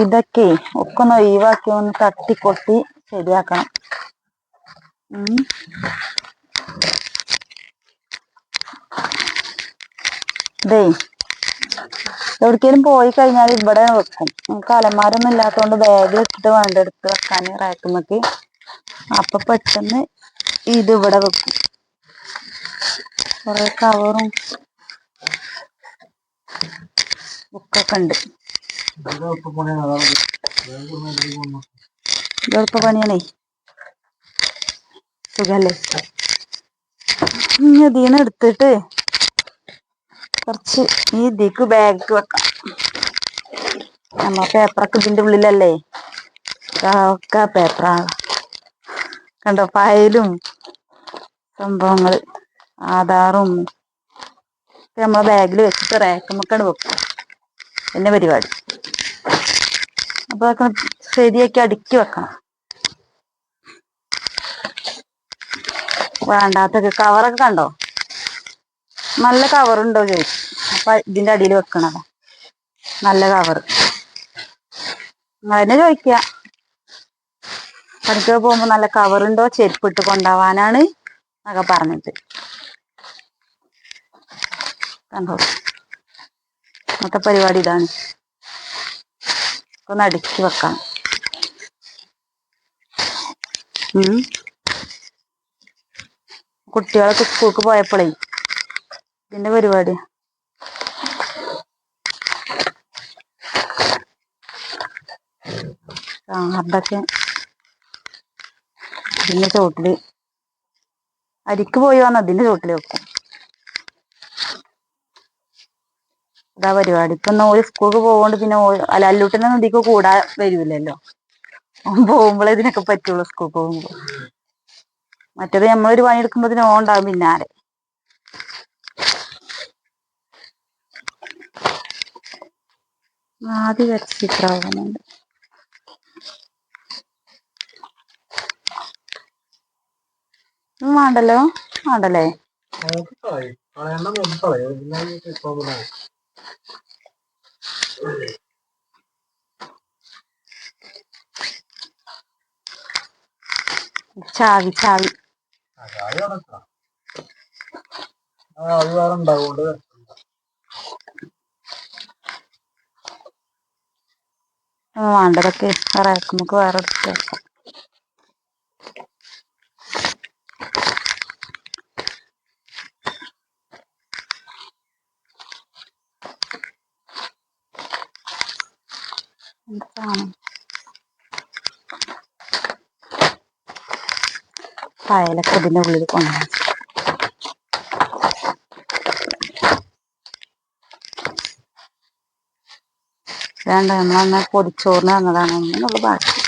ഇതൊക്കെ ഒക്കെ ഒന്ന് ഒഴിവാക്കി ഒന്ന് തട്ടിക്കൊട്ടി ശരിയാക്കണം. ഇതേ എവിടേക്കേലും പോയി കഴിഞ്ഞാൽ ഇവിടെ വെക്കും. നമുക്ക് അലമാരൊന്നും ഇല്ലാത്തതുകൊണ്ട് ബാഗിൽ ഇട്ടിട്ട് വേണ്ട എടുത്ത് വെക്കാൻ റാക്കുമൊക്കെ അപ്പൊ പെട്ടെന്ന് ഇത് ഇവിടെ വെക്കും. കുറെ കവറും ബുക്കൊക്കെ ഉണ്ട്. എളുപ്പ പണിയാണേ. സുഖല്ലേ? ഇനി ഇതിന്ന് എടുത്തിട്ട് കുറച്ച് ഈ ഇതിക്ക് ബാഗ് വെക്കാം. നമ്മ പേപ്പറൊക്കെ ഇതിന്റെ ഉള്ളിലല്ലേ? ഒക്കെ പേപ്പറാണ് കണ്ടോ? ഫയലും സംഭവങ്ങൾ ആധാറും ഒക്കെ നമ്മളെ ബാഗിൽ വെച്ചിട്ട് റാക്കുമൊക്കെ വെക്കും. എന്നെ പരിപാടി. അപ്പൊ അതൊക്കെ ശരിയാക്കി അടുക്കി വെക്കണം. വേണ്ടാത്തൊക്കെ കവറൊക്കെ കണ്ടോ? നല്ല കവറുണ്ടോ ചോദിച്ചു. അപ്പൊ ഇതിന്റെ അടിയിൽ വെക്കണതാ. നല്ല കവർ. അതിനെ ചോദിക്ക. പണിക്ക് പോകുമ്പോ നല്ല കവറുണ്ടോ? ചെരുപ്പിട്ട് കൊണ്ടാവാനാണ് എന്നൊക്കെ പറഞ്ഞിട്ട്. കണ്ടോ? ഇന്നത്തെ പരിപാടി ഇതാണ്. ഒന്ന് അടുക്കി വെക്കാം. കുട്ടികളൊക്കെ സ്കൂൾക്ക് പോയപ്പോഴേ ഇതിന്റെ പരിപാടി. കാർഡൊക്കെ ഇതിന്റെ ചോട്ടിൽ. അരിക്ക് പോയി വന്ന്? അതിന്റെ ചോട്ടിൽ വെക്കും. ഇതാ പരിപാടി. ഇപ്പൊ ഓര് സ്കൂൾക്ക് പോകുകൊണ്ട് പിന്നെ അല്ല അല്ലൂട്ടിനെ ഇതിക്ക് കൂടാ വരൂലല്ലോ. പോകുമ്പോഴേ ഇതിനൊക്കെ പറ്റുള്ളൂ സ്കൂൾക്ക് പോകുമ്പോ. മറ്റേത് നമ്മളൊരു പണി എടുക്കുമ്പോ ഓൻ ഓണ്ടാവും പിന്നാലെ. ആദ്യ ഉം, വേണ്ടല്ലോ? വേണ്ടല്ലേ? ചാവി ചാവി. അത് വേറെ ഉണ്ടാവുകൊണ്ട് വേണ്ടതൊക്കെ റാക്കുമ്പോ വേറെ എടുത്ത് വെക്കാം. എന്താണ് ഫയലൊക്കെ ഇതിന്റെ ഉള്ളിൽ കൊണ്ടുവന്നു വേണ്ട നമ്മളന്ന് പൊതിച്ചോറിന് തന്നതാണ്. ഒന്നിനുള്ള ബാക്കി